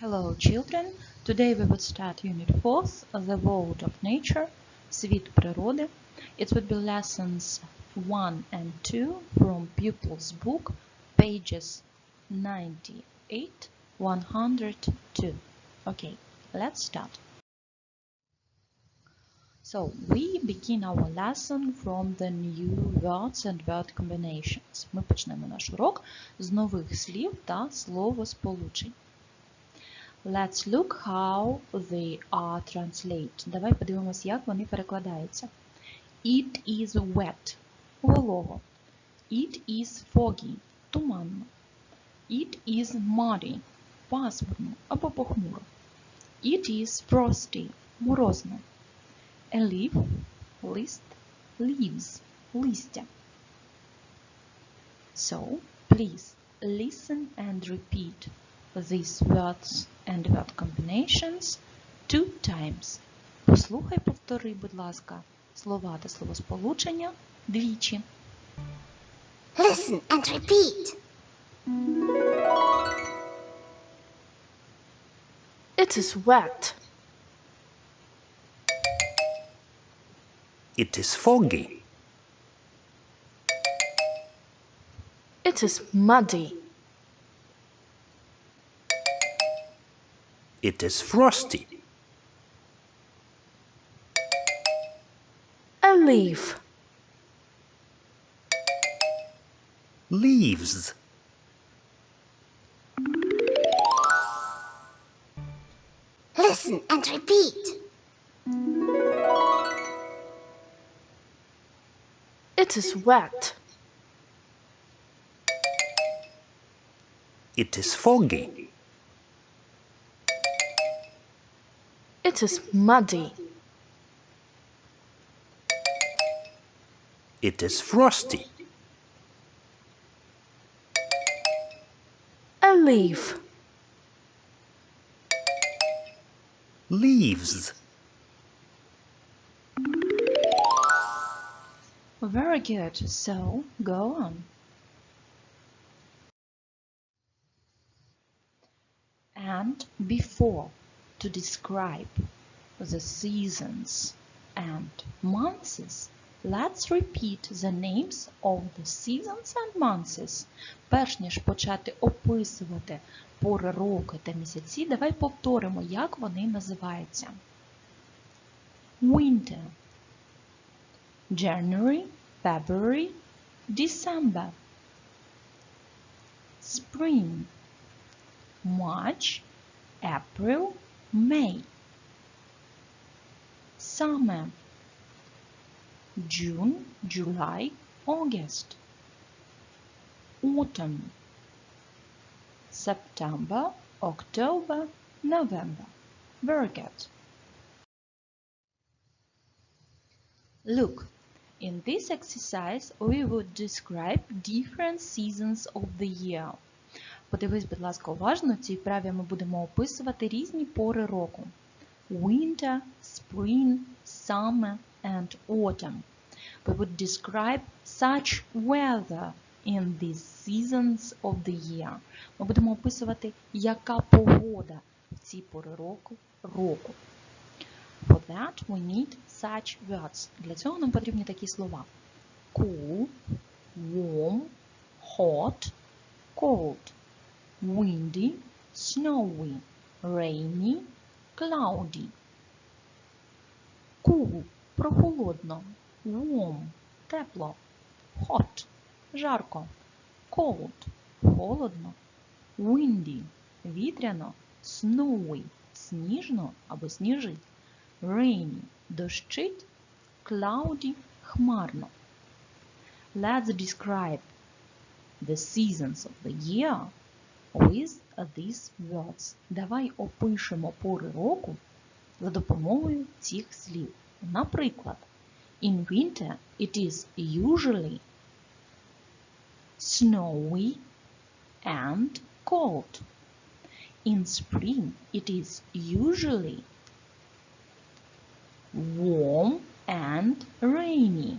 Hello children! Today we would start Unit 4th, The World of Nature, Світ природи. It would be lessons 1 and 2 from pupil's book, pages 98, 102. Okay, let's start. So, we begin our lesson from the new words and word combinations. Ми почнемо наш урок з нових слів та словосполучень. Let's look how they are translated. Давай подивимось, як вони перекладаються. It is wet. Волого. It is foggy. Туманно. It is muddy. Пасмурно або похмуро. It is frosty. Морозно. A leaf. Лист. Leaves. Листя. So, please listen and repeat these words and word combinations two times. Послухай, повтори, будь ласка, слова та словосполучення двічі. Listen and repeat. It is wet. It is foggy. It is muddy. It is frosty. A leaf. Leaves. Listen and repeat. It is wet. It is foggy. It is muddy. It is frosty. A leaf. Leaves. Very good. So, go on. And before to describe the seasons and months, let's repeat the names of the seasons and months. Перш ніж почати описувати пори року та місяці, давай повторимо, як вони називаються. Winter January, February, December. Spring, March, April, May. Summer, June, July, August. Autumn, September, October, November. Very good. Look, in this exercise we would describe different seasons of the year. Подивись, будь ласка, уважно, в цій вправі ми будемо описувати різні пори року. Winter, spring, summer and autumn. We would describe such weather in these seasons of the year. Ми будемо описувати, яка погода в ці пори року року. For that we need such words. Для цього нам потрібні такі слова. Cool, warm, hot, cold, windy, snowy, rainy, cloudy. Cool – прохолодно, warm – тепло, hot – жарко, cold – холодно, windy – вітряно, snowy – сніжно або сніжить, rainy – дощить, cloudy – хмарно. Let's describe the seasons of the year with these words. Давай опишемо пори року за допомогою цих слів. Наприклад, in winter it is usually snowy and cold. In spring it is usually warm and rainy.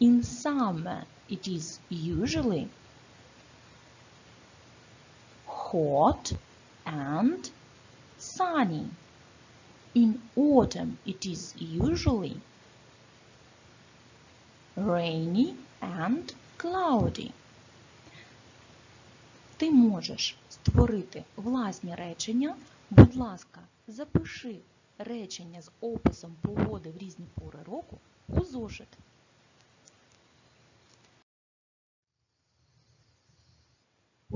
In summer it is usually hot and sunny. In autumn it is usually rainy and cloudy. Ти можеш створити власні речення. Будь ласка, запиши речення з описом погоди в різні пори року у зошит.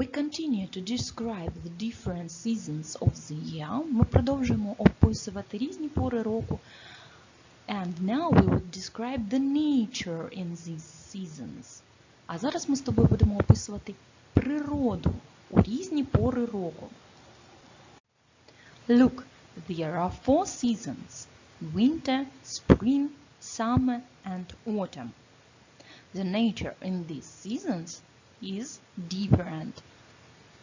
We continue to describe the different seasons of the year. Ми продовжуємо описувати різні пори року. And now we would describe the nature in these seasons. А зараз ми з тобою будемо описувати природу у різні пори року. Look, there are four seasons. Winter, spring, summer and autumn. The nature in these seasons is different.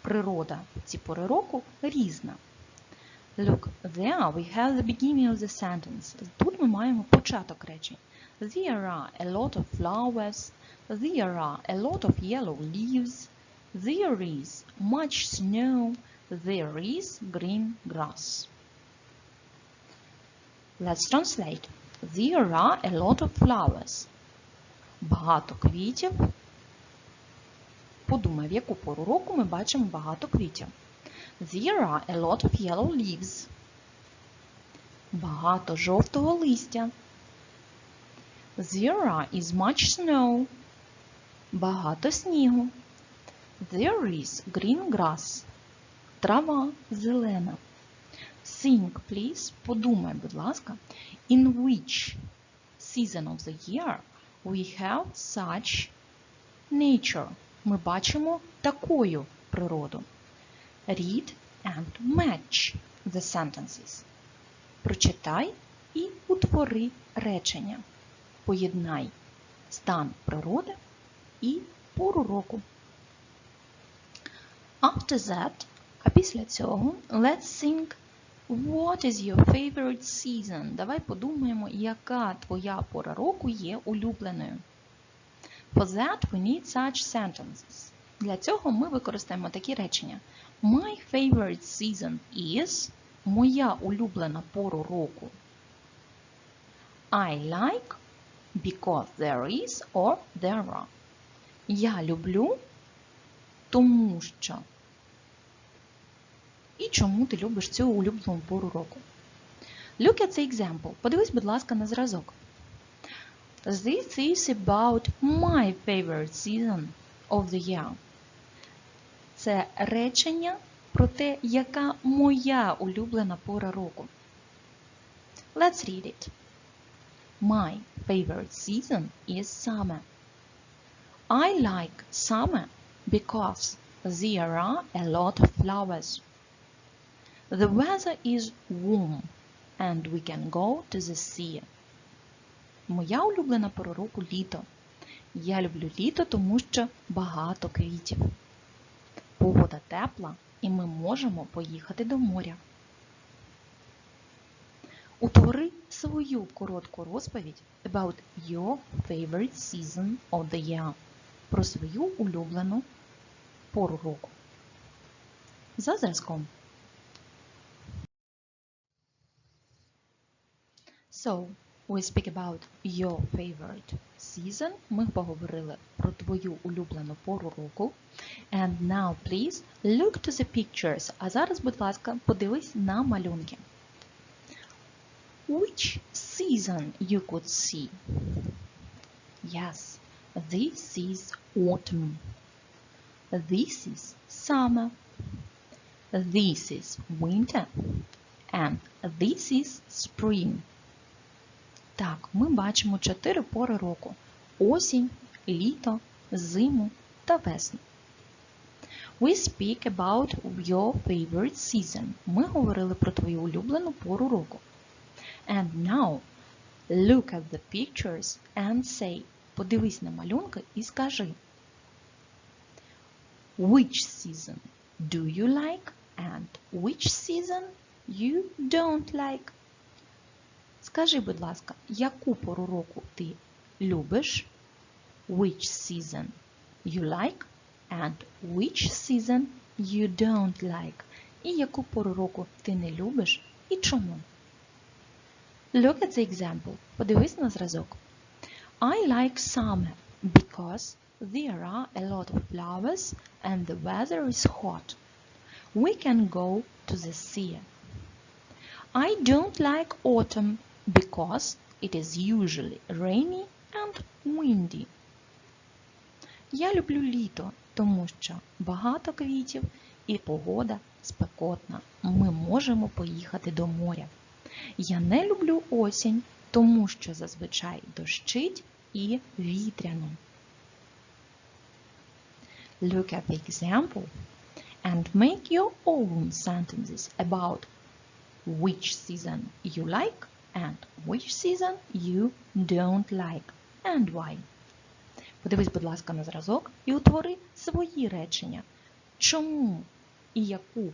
Природа ці пори року різна. Look, there we have the beginning of the sentence. Тут ми маємо початок речень. There are a lot of flowers. There are a lot of yellow leaves. There is much snow. There is green grass. Let's translate. There are a lot of flowers. Багато квітів. Подумай, в яку пору року ми бачимо багато квітів. There are a lot of yellow leaves. Багато жовтого листя. There is much snow. Багато снігу. There is green grass. Трава зелена. Think, please. Подумай, будь ласка. In which season of the year we have such nature? Ми бачимо такою природу. Read and match the sentences. Прочитай і утвори речення. Поєднай стан природи і пору року. After that, а після цього, let's think what is your favorite season. Давай подумаємо, яка твоя пора року є улюбленою. For that we need such sentences. Для цього ми використаємо такі речення. My favorite season is моя улюблена пору року. I like because there is or there are. Я люблю, тому що. І чому ти любиш цю улюблену пору року? Look at the example. Подивись, будь ласка, на зразок. This is about my favorite season of the year. Це речення про те, яка моя улюблена пора року. Let's read it. My favorite season is summer. I like summer because there are a lot of flowers. The weather is warm and we can go to the sea. Моя улюблена пора року літо. Я люблю літо, тому що багато квітів. Погода тепла, і ми можемо поїхати до моря. Утвори свою коротку розповідь about your favorite season of the year. Про свою улюблену пору року. За зразком. So, we speak about your favorite season. Ми поговорили про твою улюблену пору року. And now, please, look to the pictures. А зараз, будь ласка, подивись на малюнки. Which season you could see? Yes, this is autumn. This is summer. This is winter. And this is spring. Так, ми бачимо чотири пори року: осінь, літо, зиму та весну. We speak about your favorite season. Ми говорили про твою улюблену пору року. And now, look at the pictures and say. Подивись на малюнки і скажи. Which season do you like and which season you don't like? Скажи, будь ласка, яку пору року ти любиш? Which season you like and which season you don't like? і яку пору року ти не любиш і чому. Look at the example. Подивись на зразок. I like summer because there are a lot of flowers and the weather is hot. We can go to the sea. I don't like autumn because it is usually rainy and windy. Я люблю літо, тому що багато квітів і погода спекотна. Ми можемо поїхати до моря. Я не люблю осінь, тому що зазвичай дощить і вітряно. Look at the example and make your own sentences about which season you like and which season you don't like and why. Подивись, будь ласка, на зразок і утвори свої речення. Чому і яку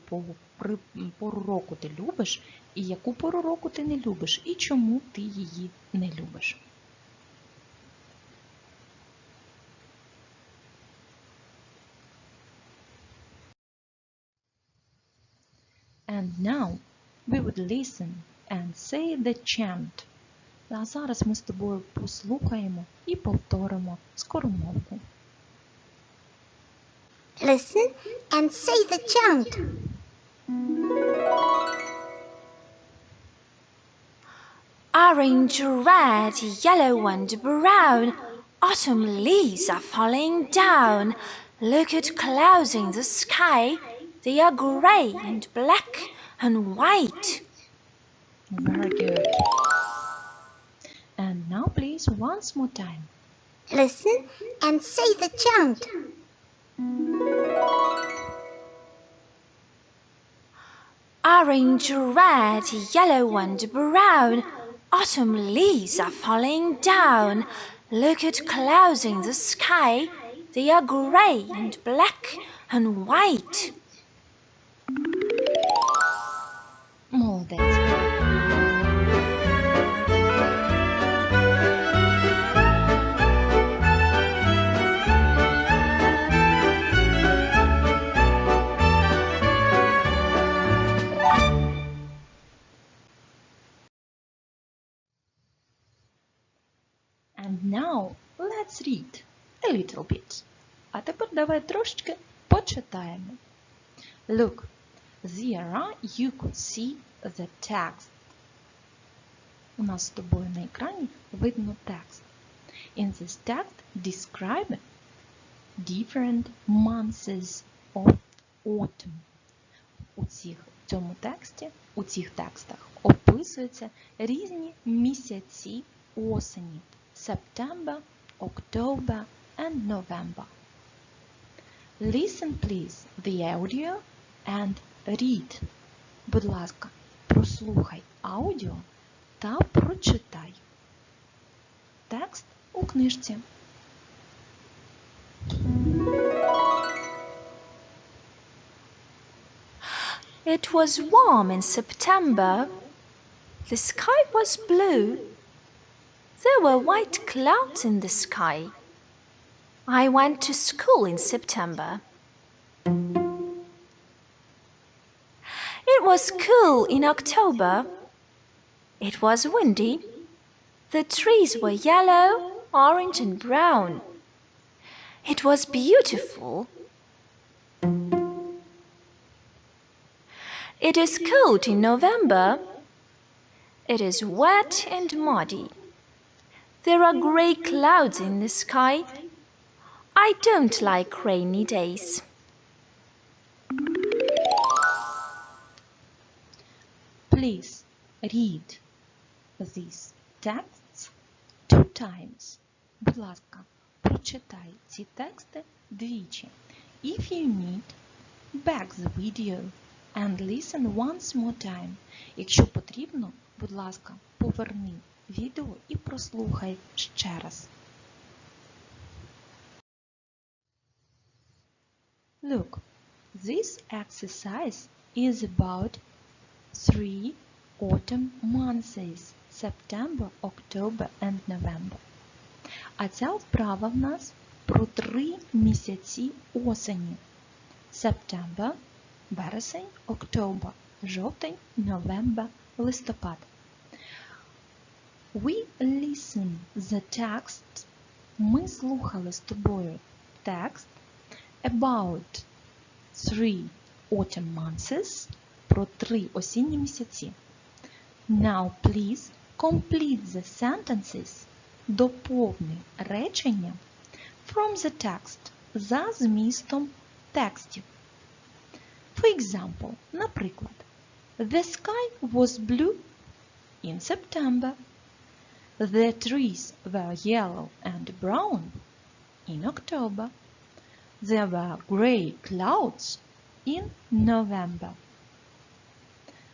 пору, року ти любиш, і яку пору року ти не любиш, і чому ти її не любиш. And now we would listen and say the chant. А зараз ми з тобою послухаємо і повторимо скоромовку. Listen and say the chant. Orange, red, yellow, and brown. Autumn leaves are falling down. Look at clouds in the sky. They are grey and black and white. Very good. And now please once more time. Listen and say the chant. Orange, red, yellow, and brown. Autumn leaves are falling down. Look at clouds in the sky. They are grey and black and white. And now let's read a little bit. А тепер давай трошечки почитаємо. Look, there you could see the text. У нас з тобою на екрані видно текст. In this text describe different months of autumn. У цих, цьому тексті, у цих текстах описуються різні місяці осені. September, October and November. Listen please the audio and read. Будь ласка, прослухай аудіо та прочитай. Текст у книжці. It was warm in September. The sky was blue. there were white clouds in the sky. I went to school in September. It was cool in October. It was windy. The trees were yellow, orange, and brown. It was beautiful. It is cold in November. It is wet and muddy. There are grey clouds in the sky. I don't like rainy days. Please read these texts two times. Будь ласка, прочитай ці тексти двічі. If you need, back the video and listen once more time. Якщо потрібно, будь ласка, поверни відео і прослухай ще раз. Look, this exercise is about three autumn months September, October and November. А ця вправа в нас про три місяці осені September, вересень, October, жовтень, November, листопад. We listen the text. Ми слухали з тобою текст about three autumn months про три осінні місяці. Now please complete the sentences. Доповни речення from the text за змістом текстів. For example, наприклад, The sky was blue in September. The trees were yellow and brown in October. There were grey clouds in November.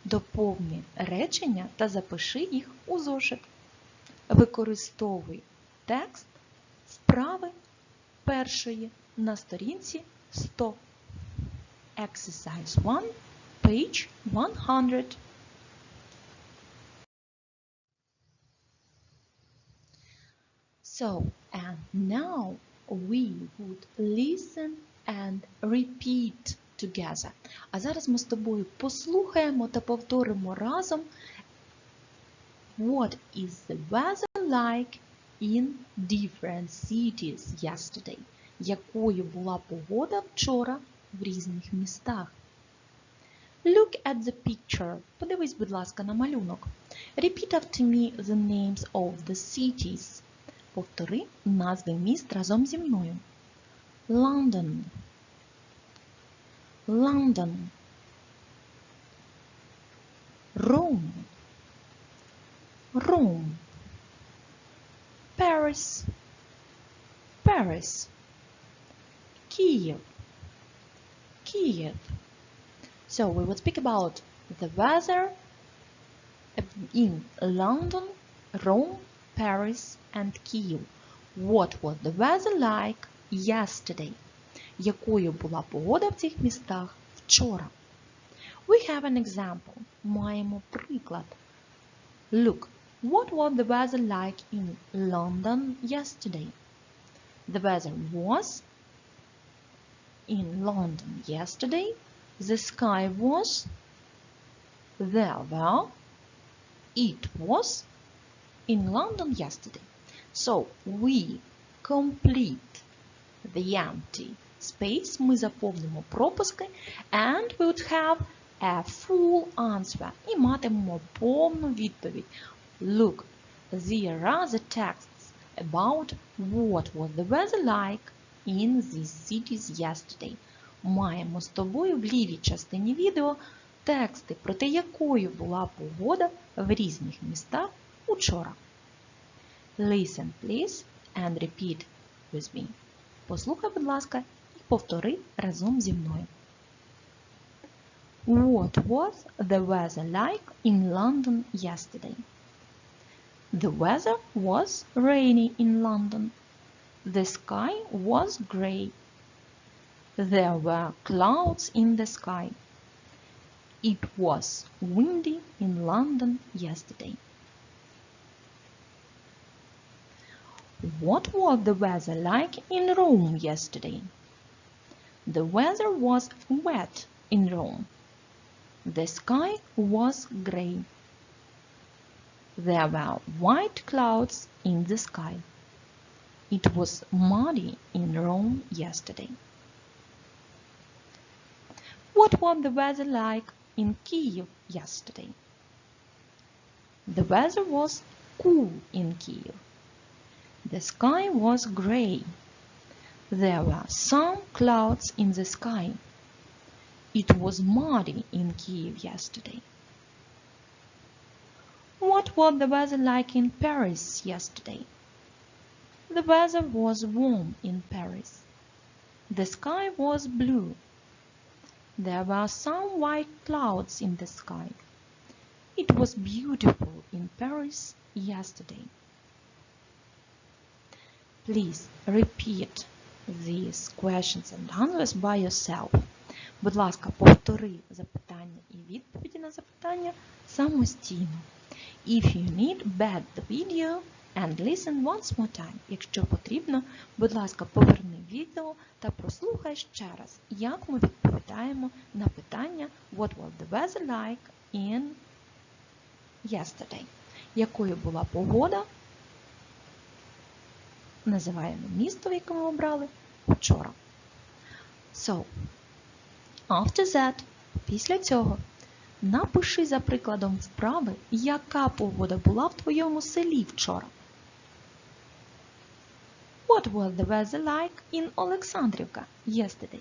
Доповни речення та запиши їх у зошит. Використовуй текст вправи першої на сторінці 100. Exercise 1, page 100. So, and now we would listen and repeat together. А зараз ми з тобою послухаємо та повторимо разом What is the weather like in different cities yesterday? Якою була погода вчора в різних містах? Look at the picture. Подивись, будь ласка, на малюнок. Repeat after me the names of the cities. Повтори назви міст разом зі мною. London. London. Rome. Rome. Paris. Paris. Kiev. Kiev. So we will speak about the weather in London, Rome, Paris and Kiev. What was the weather like yesterday? Якою була погода в цих містах вчора? We have an example. Маємо приклад. Look, what was the weather like in London yesterday? The weather was in London yesterday. The sky was there were it was In London yesterday. So we complete the empty space. Ми заповнимо пропуски and we would have a full answer. І матимемо повну відповідь. Look, there are the texts about what was the weather like in these cities yesterday. Маємо з тобою в лівій частині відео тексти про те, якою була погода в різних містах учора. Listen, please, and repeat with me. Послухай, будь ласка, і повтори разом зі мною. What was the weather like in London yesterday? The weather was rainy in London. The sky was grey. There were clouds in the sky. It was windy in London yesterday. What was the weather like in Rome yesterday? The weather was wet in Rome. The sky was grey. There were white clouds in the sky. It was muddy in Rome yesterday. What was the weather like in Kiev yesterday? The weather was cool in Kiev. The sky was grey. There were some clouds in the sky. It was muddy in Kiev yesterday. What was the weather like in Paris yesterday? The weather was warm in Paris. The sky was blue. There were some white clouds in the sky. It was beautiful in Paris yesterday. Please repeat these questions and answers by yourself. Будь ласка, повтори запитання і відповіді на запитання самостійно. If you need back the video, And listen once more time. Якщо потрібно, будь ласка, поверни відео та прослухай ще раз, як ми відповідаємо на питання What was the weather like in yesterday? Якою була погода? Називаємо місто, в якому обрали вчора. So, after that, після цього, напиши за прикладом вправи, яка погода була в твоєму селі вчора. What was the weather like in Олександрівка yesterday?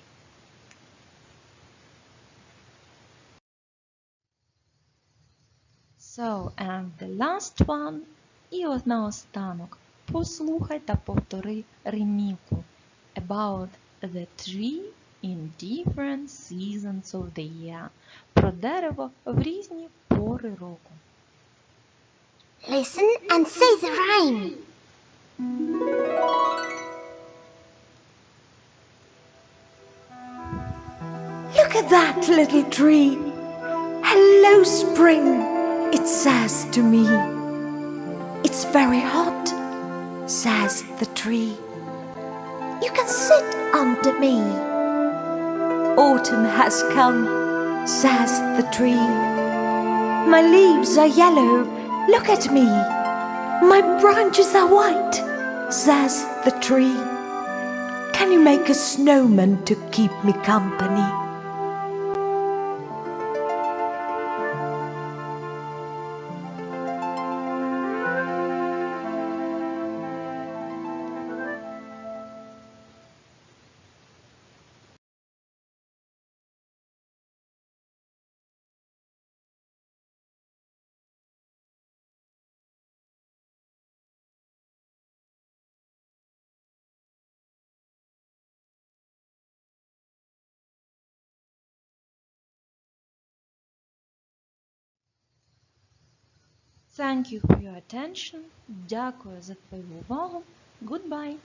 So, and the last one. І от наостанок. Послухай та повтори римівку about the tree in different seasons of the year. Про дерево в різні пори року. Listen and say the rhyme. Look at that little tree. Hello, spring, it says to me. It's very hot, says the tree. You can sit under me. Autumn has come, says the tree. My leaves are yellow, look at me. My branches are white, says the tree. Can you make a snowman to keep me company? Thank you for your attention. Дякую за твою увагу. Goodbye.